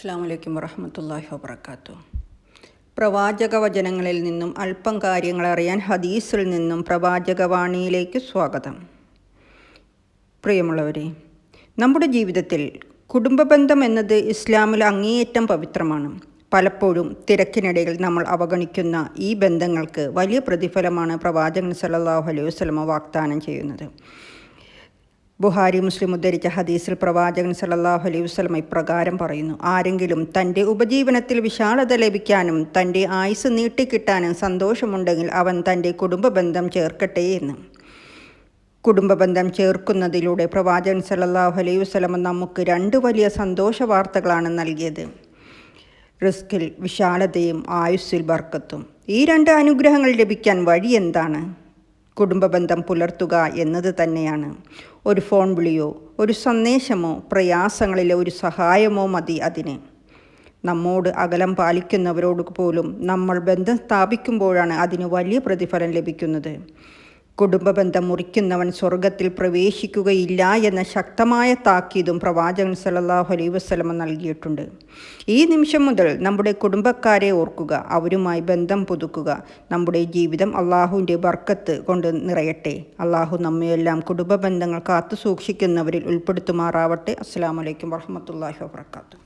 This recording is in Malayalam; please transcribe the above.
അസ്സാം വലൈക്കും വറഹമത്തല്ലാഹി വാബർക്കാത്തു പ്രവാചക വചനങ്ങളിൽ നിന്നും അല്പം കാര്യങ്ങൾ അറിയാൻ ഹദീസിൽ നിന്നും പ്രവാചകവാണിയിലേക്ക് സ്വാഗതം. പ്രിയമുള്ളവരെ നമ്മുടെ ജീവിതത്തിൽ കുടുംബബന്ധം എന്നത് ഇസ്ലാമിൽ അങ്ങേയറ്റം പവിത്രമാണ്. പലപ്പോഴും തിരക്കിനിടയിൽ നമ്മൾ അവഗണിക്കുന്ന ഈ ബന്ധങ്ങൾക്ക് വലിയ പ്രതിഫലമാണ് പ്രവാചകൻ സല്ലല്ലാഹു അലൈഹി വസ്ലമ വാഗ്ദാനം ചെയ്യുന്നത്. ബുഹാരി മുസ്ലിം ഉദ്ധരിച്ച ഹദീസിൽ പ്രവാചകൻ സല്ലല്ലാഹു അലൈഹി വസല്ലമ ഇപ്രകാരം പറയുന്നു. ആരെങ്കിലും തന്റെ ഉപജീവനത്തിൽ വിശാലത ലഭിക്കാനും തന്റെ ആയുസ് നീട്ടിക്കിട്ടാനും സന്തോഷമുണ്ടെങ്കിൽ അവൻ തന്റെ കുടുംബ ബന്ധം ചേർക്കട്ടെ എന്ന്. കുടുംബ ബന്ധം ചേർക്കുന്നതിലൂടെ പ്രവാചകൻ സല്ലല്ലാഹു അലൈഹി വസല്ലമ നമുക്ക് രണ്ട് വലിയ സന്തോഷ വാർത്തകളാണ് നൽകിയത്. റിസ്കിൽ വിശാലതയും ആയുസ്സിൽ ബർക്കത്തും. ഈ രണ്ട് അനുഗ്രഹങ്ങൾ ലഭിക്കാൻ വഴി എന്താണ്? കുടുംബബന്ധം പുലർത്തുക എന്നത് തന്നെയാണ്. ഒരു ഫോൺ വിളിയോ ഒരു സന്ദേശമോ പ്രയാസങ്ങളിലെ ഒരു സഹായമോ മതി അതിന്. നമ്മോട് അകലം പാലിക്കുന്നവരോട് പോലും നമ്മൾ ബന്ധം സ്ഥാപിക്കുമ്പോഴാണ് അതിന് വലിയ പ്രതിഫലം ലഭിക്കുന്നത്. കുടുംബബന്ധം മുറിക്കുന്നവൻ സ്വർഗത്തിൽ പ്രവേശിക്കുകയില്ല എന്ന ശക്തമായ താക്കീതും പ്രവാചകൻ സലല്ലാഹു അലൈ വസ്ലമ നൽകിയിട്ടുണ്ട്. ഈ നിമിഷം മുതൽ നമ്മുടെ കുടുംബക്കാരെ ഓർക്കുക അവരുമായി ബന്ധം പുതുക്കുക. നമ്മുടെ ജീവിതം അള്ളാഹുവിന്റെ ബർക്കത്ത് കൊണ്ട് നിറയട്ടെ. അള്ളാഹു നമ്മയെല്ലാം കുടുംബ ബന്ധങ്ങൾ കാത്തു സൂക്ഷിക്കുന്നവരിൽ ഉൾപ്പെടുത്തുമാറാവട്ടെ. അസ്സാം വലൈക്കും വർഹമത്തല്ലാഹി വാബർക്കാത്തു